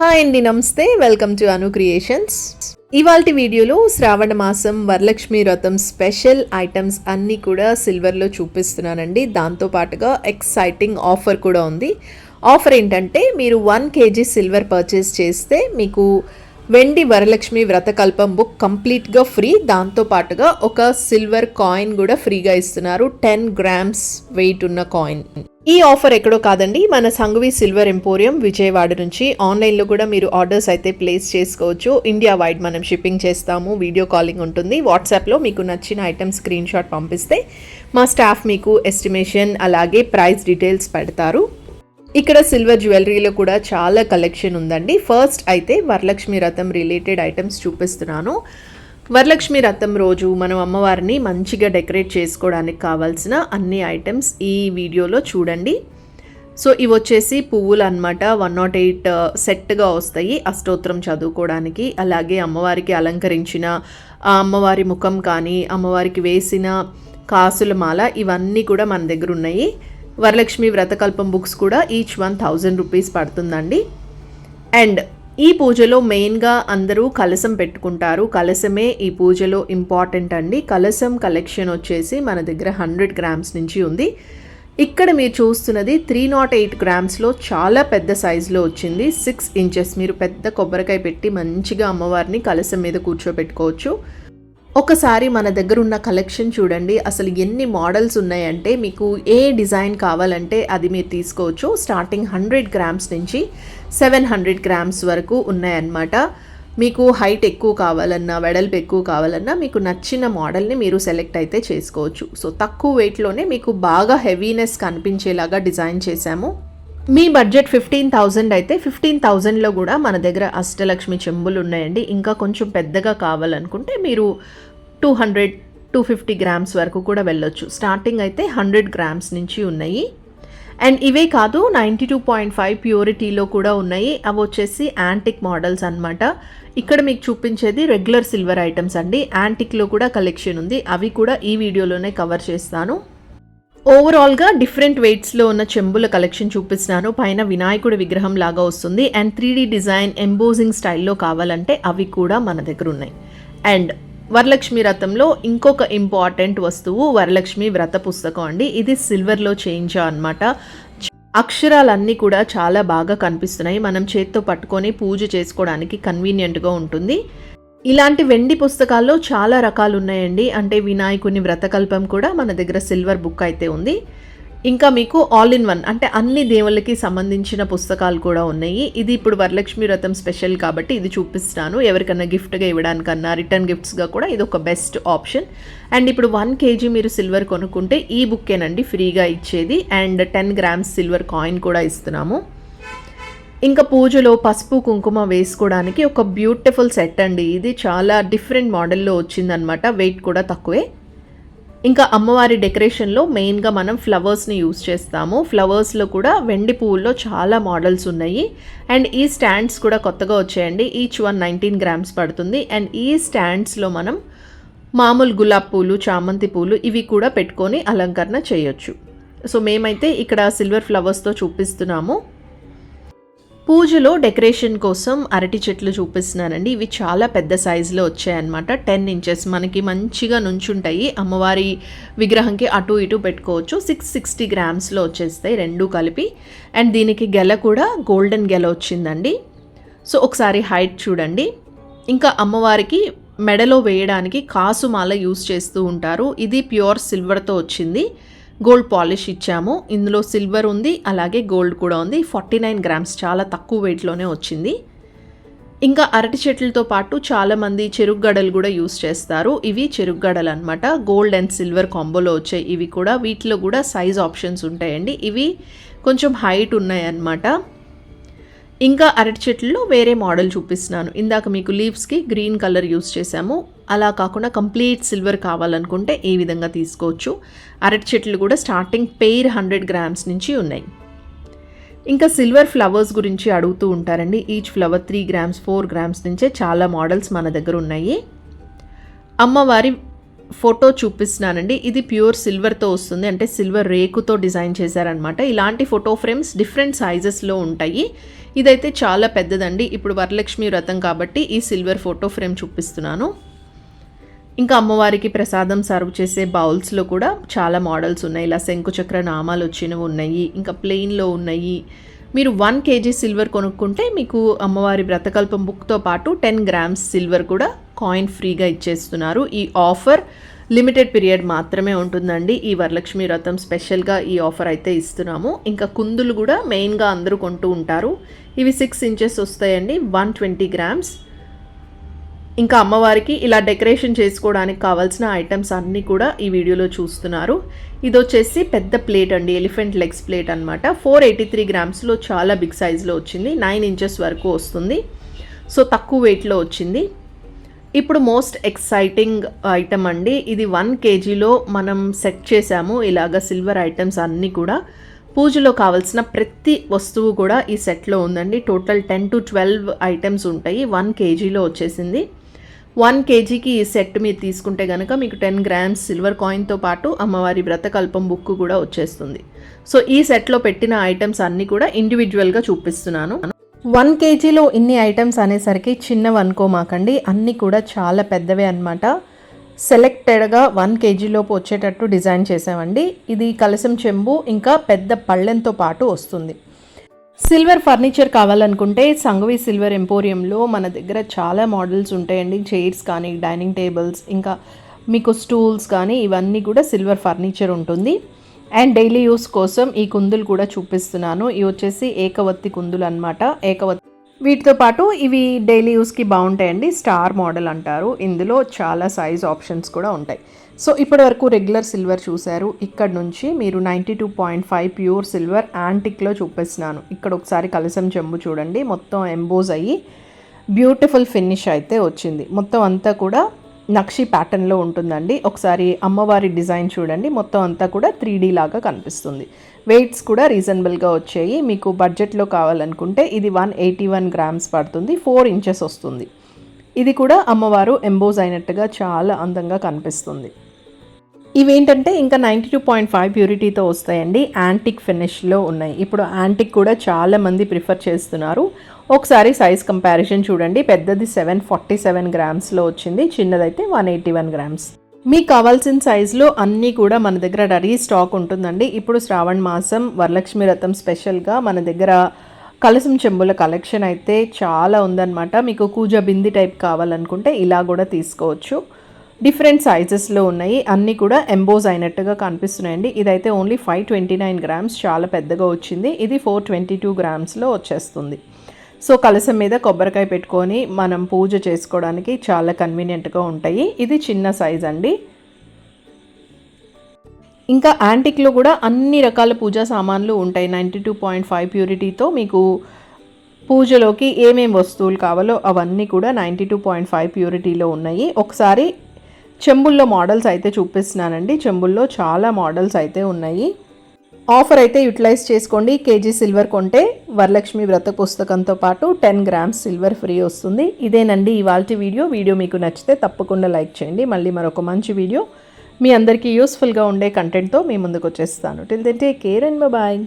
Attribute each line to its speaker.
Speaker 1: Hi అండి నమస్తే. Welcome to Anu creations. ఇవాల్టి వీడియోలో శ్రావణ మాసం వరలక్ష్మి వ్రతం స్పెషల్ ఐటమ్స్ అన్నీ కూడా సిల్వర్లో చూపిస్తున్నానండి. దాంతో పాటుగా ఎక్సైటింగ్ ఆఫర్ కూడా ఉంది. ఆఫర్ ఏంటంటే మీరు వన్ కేజీ సిల్వర్ పర్చేస్ చేస్తే మీకు వెండి వరలక్ష్మి వ్రతకల్పం బుక్ కంప్లీట్గా ఫ్రీ. దాంతో పాటుగా ఒక సిల్వర్ కాయిన్ కూడా ఫ్రీగా ఇస్తున్నారు. టెన్ గ్రామ్స్ వెయిట్ ఉన్న కాయిన్. ఈ ఆఫర్ ఎక్కడో కాదండి మన సంఘవి సిల్వర్ ఎంపోరియం విజయవాడ నుంచి. ఆన్లైన్లో కూడా మీరు ఆర్డర్స్ అయితే ప్లేస్ చేసుకోవచ్చు. ఇండియా వైడ్ మనం షిప్పింగ్ చేస్తాము వీడియో కాలింగ్ ఉంటుంది. వాట్సాప్లో మీకు నచ్చిన ఐటమ్ స్క్రీన్ షాట్ పంపిస్తే మా స్టాఫ్ మీకు ఎస్టిమేషన్ అలాగే ప్రైస్ డీటెయిల్స్ పెడతారు. ఇక్కడ సిల్వర్ జ్యువెలరీలో కూడా చాలా కలెక్షన్ ఉందండి. ఫస్ట్ అయితే వరలక్ష్మి రథం రిలేటెడ్ ఐటమ్స్ చూపిస్తున్నాను. వరలక్ష్మి రథం రోజు మనం అమ్మవారిని మంచిగా డెకరేట్ చేసుకోవడానికి కావాల్సిన అన్ని ఐటమ్స్ ఈ వీడియోలో చూడండి. సో ఇవి వచ్చేసి పువ్వులు అనమాట వన్ నాట్ ఎయిట్ uh, సెట్గా వస్తాయి అష్టోత్తరం చదువుకోవడానికి. అలాగే అమ్మవారికి అలంకరించిన ఆ అమ్మవారి ముఖం కానీ అమ్మవారికి వేసిన కాసుల మాల ఇవన్నీ కూడా మన దగ్గర ఉన్నాయి. వరలక్ష్మి వ్రతకల్పం బుక్స్ కూడా ఈచ్ వన్ థౌజండ్ రూపీస్ పడుతుందండి. అండ్ ఈ పూజలో మెయిన్గా అందరూ కలసం పెట్టుకుంటారు. కలసమే ఈ పూజలో ఇంపార్టెంట్ అండి. కలసం కలెక్షన్ వచ్చేసి మన దగ్గర హండ్రెడ్ గ్రామ్స్ నుంచి ఉంది. ఇక్కడ మీరు చూస్తున్నది త్రీ నాట్ ఎయిట్ గ్రామ్స్లో చాలా పెద్ద సైజులో వచ్చింది. సిక్స్ ఇంచెస్ మీరు పెద్ద కొబ్బరికాయ పెట్టి మంచిగా అమ్మవారిని కలసం మీద కూర్చోబెట్టుకోవచ్చు. ఒకసారి మన దగ్గర ఉన్న కలెక్షన్ చూడండి. అసలు ఎన్ని మోడల్స్ ఉన్నాయంటే మీకు ఏ డిజైన్ కావాలంటే అది మీరు తీసుకోవచ్చు. స్టార్టింగ్ హండ్రెడ్ గ్రామ్స్ నుంచి సెవెన్ హండ్రెడ్ గ్రామ్స్ వరకు ఉన్నాయన్నమాట. మీకు హైట్ ఎక్కువ కావాలన్నా వెడల్పు ఎక్కువ కావాలన్నా మీకు నచ్చిన మోడల్ని మీరు సెలెక్ట్ అయితే చేసుకోవచ్చు. సో తక్కువ వెయిట్లోనే మీకు బాగా హెవీనెస్ కనిపించేలాగా డిజైన్ చేశాము. మీ బడ్జెట్ ఫిఫ్టీన్ థౌజండ్ అయితే ఫిఫ్టీన్ థౌజండ్లో కూడా మన దగ్గర అష్టలక్ష్మి చెంబులు ఉన్నాయండి. ఇంకా కొంచెం పెద్దగా కావాలనుకుంటే మీరు two hundred two fifty grams వరకు కూడా వెళ్ళొచ్చు. స్టార్టింగ్ అయితే హండ్రెడ్ గ్రామ్స్ నుంచి ఉన్నాయి. అండ్ ఇవే కాదు నైంటీ టూ పాయింట్ ఫైవ్ ప్యూరిటీలో కూడా ఉన్నాయి. అవి వచ్చేసి యాంటిక్ మోడల్స్ అన్నమాట. ఇక్కడ మీకు చూపించేది రెగ్యులర్ సిల్వర్ ఐటమ్స్ అండి. యాంటిక్లో కూడా కలెక్షన్ ఉంది. అవి కూడా ఈ వీడియోలోనే కవర్ చేస్తాను. ఓవరాల్గా డిఫరెంట్ వెయిట్స్లో ఉన్న చెంబుల కలెక్షన్ చూపిస్తున్నాను పైన వినాయకుడి విగ్రహం లాగా వస్తుంది. అండ్ త్రీ డిజైన్ ఎంబోజింగ్ స్టైల్లో కావాలంటే అవి కూడా మన దగ్గర ఉన్నాయి. అండ్ వరలక్ష్మి వ్రతంలో ఇంకొక ఇంపార్టెంట్ వస్తువు వరలక్ష్మి వ్రత పుస్తకం అండి. ఇది సిల్వర్లో చేయించా అనమాట అక్షరాలన్నీ కూడా చాలా బాగా కనిపిస్తున్నాయి. మనం చేత్తో పట్టుకొని పూజ చేసుకోవడానికి కన్వీనియంట్గా ఉంటుంది. ఇలాంటి వెండి పుస్తకాల్లో చాలా రకాలు ఉన్నాయండి అంటే వినాయకుని వ్రతకల్పం కూడా మన దగ్గర సిల్వర్ బుక్ అయితే ఉంది. ఇంకా మీకు ఆల్ ఇన్ వన్ అంటే అన్ని దేవుళ్ళకి సంబంధించిన పుస్తకాలు కూడా ఉన్నాయి. ఇది ఇప్పుడు వరలక్ష్మి వ్రతం స్పెషల్ కాబట్టి ఇది చూపిస్తాను. ఎవరికన్నా గిఫ్ట్గా ఇవ్వడానికన్నా రిటర్న్ గిఫ్ట్స్గా కూడా ఇది ఒక బెస్ట్ ఆప్షన్ అండ్ ఇప్పుడు వన్ కేజీ మీరు సిల్వర్ కొనుక్కుంటే ఈ బుక్కేనండి ఫ్రీగా ఇచ్చేది. And ten grams silver coin కూడా ఇస్తున్నాము. ఇంకా పూజలో పసుపు కుంకుమ వేసుకోవడానికి ఒక బ్యూటిఫుల్ సెట్ అండి. ఇది చాలా డిఫరెంట్ మోడల్లో వచ్చిందనమాట వెయిట్ కూడా తక్కువే. ఇంకా అమ్మవారి డెకరేషన్లో మెయిన్గా మనం ఫ్లవర్స్ని యూస్ చేస్తాము. ఫ్లవర్స్లో కూడా వెండి పువ్వుల్లో చాలా మోడల్స్ ఉన్నాయి. అండ్ ఈ స్టాండ్స్ కూడా కొత్తగా వచ్చాయండి. ఈచ్ వన్ నైన్టీన్ గ్రామ్స్ పడుతుంది. అండ్ ఈ స్టాండ్స్లో మనం మామూలు గులాబ్ పూలు చామంతి పూలు ఇవి కూడా పెట్టుకొని అలంకరణ చేయొచ్చు. సో మేమైతే ఇక్కడ సిల్వర్ ఫ్లవర్స్తో చూపిస్తున్నాము. పూజలో డెకరేషన్ కోసం అరటి చెట్లు చూపిస్తున్నానండి ఇవి చాలా పెద్ద సైజులో వచ్చాయన్నమాట. టెన్ ఇంచెస్ మనకి మంచిగా నుంచుంటాయి. అమ్మవారి విగ్రహంకి అటు ఇటు పెట్టుకోవచ్చు. సిక్స్ సిక్స్టీ గ్రామ్స్లో వచ్చేస్తాయి రెండు కలిపి. అండ్ దీనికి గెల కూడా గోల్డెన్ గెల వచ్చిందండి. సో ఒకసారి హైట్ చూడండి. ఇంకా అమ్మవారికి మెడలో వేయడానికి కాసుమాల యూస్ చేస్తూ ఉంటారు. ఇది ప్యూర్ సిల్వర్తో వచ్చింది. గోల్డ్ పాలిష్ ఇచ్చాము. ఇందులో సిల్వర్ ఉంది అలాగే గోల్డ్ కూడా ఉంది. ఫార్టీ నైన్ గ్రామ్స్ చాలా తక్కువ వెయిట్లోనే వచ్చింది. ఇంకా అరటి చెట్లతో పాటు చాలామంది చెరుగ్గడలు కూడా యూస్ చేస్తారు. ఇవి చెరుగ్గడలు అనమాట గోల్డ్ అండ్ సిల్వర్ కాంబోలో వచ్చాయి ఇవి కూడా వీటిలో కూడా సైజ్ ఆప్షన్స్ ఉంటాయండి. ఇవి కొంచెం హైట్ ఉన్నాయన్నమాట ఇంకా అరటి చెట్లలో వేరే మోడల్ చూపిస్తున్నాను. ఇందాక మీకు లీవ్స్కి గ్రీన్ కలర్ యూస్ చేసాము అలా కాకుండా కంప్లీట్ సిల్వర్ కావాలనుకుంటే ఏ విధంగా తీసుకోవచ్చు? అరటి చెట్లు కూడా స్టార్టింగ్ పెయిర్ హండ్రెడ్ గ్రామ్స్ నుంచి ఉన్నాయి. ఇంకా సిల్వర్ ఫ్లవర్స్ గురించి అడుగుతూ ఉంటారండి. Each flower three grams four grams నుంచే చాలా మోడల్స్ మన దగ్గర ఉన్నాయి. అమ్మవారి ఫోటో చూపిస్తున్నానండి. ఇది ప్యూర్ సిల్వర్తో వస్తుంది. అంటే సిల్వర్ రేకుతో డిజైన్ చేశారనమాట ఇలాంటి ఫోటో ఫ్రేమ్స్ డిఫరెంట్ సైజెస్లో ఉంటాయి. ఇదైతే చాలా పెద్దదండి. ఇప్పుడు వరలక్ష్మి వ్రతం కాబట్టి ఈ సిల్వర్ ఫోటో ఫ్రేమ్ చూపిస్తున్నాను. ఇంకా అమ్మవారికి ప్రసాదం సర్వ్ చేసే బౌల్స్లో కూడా చాలా మోడల్స్ ఉన్నాయి. ఇలా శంకుచక్ర నామాలు వచ్చినవి ఉన్నాయి. ఇంకా ప్లెయిన్లో ఉన్నాయి. మీరు వన్ కేజీ సిల్వర్ కొనుక్కుంటే మీకు అమ్మవారి వ్రతకల్పం బుక్తో పాటు టెన్ గ్రామ్స్ సిల్వర్ కూడా కాయిన్ ఫ్రీగా ఇచ్చేస్తున్నారు. ఈ ఆఫర్ లిమిటెడ్ పీరియడ్ మాత్రమే ఉంటుందండి. ఈ వరలక్ష్మి వ్రతం స్పెషల్గా ఈ ఆఫర్ అయితే ఇస్తున్నాము. ఇంకా కుందులు కూడా మెయిన్గా అందరూ కొంటూ ఉంటారు. ఇవి సిక్స్ ఇంచెస్ వస్తాయండి. One twenty grams. ఇంకా అమ్మవారికి ఇలా డెకరేషన్ చేసుకోవడానికి కావాల్సిన ఐటమ్స్ అన్నీ కూడా ఈ వీడియోలో చూస్తున్నారు. ఇది వచ్చేసి పెద్ద ప్లేట్ అండి ఎలిఫెంట్ లెగ్స్ ప్లేట్ అనమాట ఫోర్ ఎయిటీ త్రీ గ్రామ్స్లో చాలా బిగ్ సైజులో వచ్చింది. నైన్ ఇంచెస్ వరకు వస్తుంది. సో తక్కువ వెయిట్లో వచ్చింది. ఇప్పుడు మోస్ట్ ఎక్సైటింగ్ ఐటమ్ అండి. ఇది వన్ కేజీలో మనం సెట్ చేసాము. ఇలాగ సిల్వర్ ఐటమ్స్ అన్నీ కూడా. పూజలో కావాల్సిన ప్రతి వస్తువు కూడా ఈ సెట్లో ఉందండి. Total ten to twelve items ఉంటాయి. వన్ కేజీలో వచ్చేసింది. వన్ కేజీకి ఈ సెట్ మీరు తీసుకుంటే కనుక మీకు టెన్ గ్రామ్స్ సిల్వర్ కాయిన్తో పాటు అమ్మవారి వ్రతకల్పం బుక్ కూడా వచ్చేస్తుంది. సో ఈ సెట్లో పెట్టిన ఐటమ్స్ అన్నీ కూడా ఇండివిజువల్గా చూపిస్తున్నాను. వన్ కేజీలో ఇన్ని ఐటమ్స్ అనేసరికి చిన్నవి అనుకోమాకండి అన్నీ కూడా చాలా పెద్దవే అనమాట సెలెక్టెడ్గా వన్ కేజీలోపు వచ్చేటట్టు డిజైన్ చేసామండి. ఇది కలసం చెంబు ఇంకా పెద్ద పళ్ళెంతో పాటు వస్తుంది. సిల్వర్ ఫర్నిచర్ కావాలనుకుంటే సంఘవి సిల్వర్ ఎంపోరియంలో మన దగ్గర చాలా మోడల్స్ ఉంటాయండి. చైర్స్ కానీ డైనింగ్ టేబుల్స్ ఇంకా మీకు స్టూల్స్ కానీ ఇవన్నీ కూడా సిల్వర్ ఫర్నిచర్ ఉంటుంది. అండ్ డైలీ యూస్ కోసం ఈ కుందులు కూడా చూపిస్తున్నాను. ఇవి వచ్చేసి ఏకవత్తి కుందులు అనమాట ఏకవత్తి వీటితో పాటు ఇవి డైలీ యూస్కి బాగుంటాయండి. స్టార్ మోడల్ అంటారు. ఇందులో చాలా సైజ్ ఆప్షన్స్ కూడా ఉంటాయి. సో ఇప్పటి వరకు రెగ్యులర్ సిల్వర్ చూశారు. ఇక్కడ నుంచి మీరు ninety two point five pure silver యాంటిక్లో చూపిస్తున్నాను. ఇక్కడ ఒకసారి కలసం చెంబు చూడండి. మొత్తం ఎంబోజ్ అయ్యి బ్యూటిఫుల్ ఫినిష్ అయితే వచ్చింది. మొత్తం అంతా కూడా నక్షి ప్యాటర్న్లో ఉంటుందండి. ఒకసారి అమ్మవారి డిజైన్ చూడండి. మొత్తం అంతా కూడా త్రీ లాగా కనిపిస్తుంది. వెయిట్స్ కూడా రీజనబుల్గా వచ్చాయి. మీకు బడ్జెట్లో కావాలనుకుంటే ఇది వన్ ఎయిటీ వన్ గ్రామ్స్ పడుతుంది. ఫోర్ ఇంచెస్ వస్తుంది. ఇది కూడా అమ్మవారు ఎంబోజ్ అయినట్టుగా చాలా అందంగా కనిపిస్తుంది. ఇవేంటంటే ఇంకా నైంటీ టూ పాయింట్ ఫైవ్ ప్యూరిటీతో వస్తాయండి. యాంటిక్ ఫినిష్లో ఉన్నాయి. ఇప్పుడు యాంటిక్ కూడా చాలామంది ప్రిఫర్ చేస్తున్నారు. ఒకసారి సైజ్ కంపారిజన్ చూడండి. పెద్దది సెవెన్ ఫార్టీ సెవెన్ గ్రామ్స్లో వచ్చింది. చిన్నదైతే వన్ ఎయిటీ వన్ గ్రామ్స్ మీకు కావాల్సిన సైజులో అన్నీ కూడా మన దగ్గర రెడీ స్టాక్ ఉంటుందండి. ఇప్పుడు శ్రావణ మాసం వరలక్ష్మి రథం స్పెషల్గా మన దగ్గర కలసం చెంబుల కలెక్షన్ అయితే చాలా ఉందన్నమాట. మీకు కూజ బింది టైప్ కావాలనుకుంటే ఇలా కూడా తీసుకోవచ్చు. డిఫరెంట్ సైజెస్లో ఉన్నాయి. అన్నీ కూడా ఎంబోజ్ అయినట్టుగా కనిపిస్తున్నాయండి. ఇదైతే only five twenty nine grams చాలా పెద్దగా వచ్చింది. ఇది ఫోర్ ట్వంటీ టూ గ్రామ్స్లో వచ్చేస్తుంది. సో కలసం మీద కొబ్బరికాయ పెట్టుకొని మనం పూజ చేసుకోవడానికి చాలా కన్వీనియంట్గా ఉంటాయి. ఇది చిన్న సైజ్ అండి. ఇంకా యాంటిక్లో కూడా అన్ని రకాల పూజా సామాన్లు ఉంటాయి. నైంటీ టూ పాయింట్ ఫైవ్ ప్యూరిటీతో మీకు పూజలోకి ఏమేం వస్తువులు కావాలో అవన్నీ కూడా నైంటీ టూ పాయింట్ ఫైవ్ ప్యూరిటీలో ఉన్నాయి. ఒకసారి చెంబుల్లో మోడల్స్ అయితే చూపిస్తున్నానండి. చెంబుల్లో చాలా మోడల్స్ అయితే ఉన్నాయి. ఆఫర్ అయితే యూటిలైజ్ చేసుకోండి. కేజీ సిల్వర్ కొంటే వరలక్ష్మి వ్రత పుస్తకంతో పాటు టెన్ గ్రామ్స్ సిల్వర్ ఫ్రీ వస్తుంది. ఇదేనండి ఇవాళ వీడియో. వీడియో మీకు నచ్చితే తప్పకుండా లైక్ చేయండి. మళ్ళీ మరొక మంచి వీడియో మీ అందరికీ యూస్ఫుల్గా ఉండే కంటెంట్తో మీ ముందుకు వచ్చేస్తాను. Till then take care and bye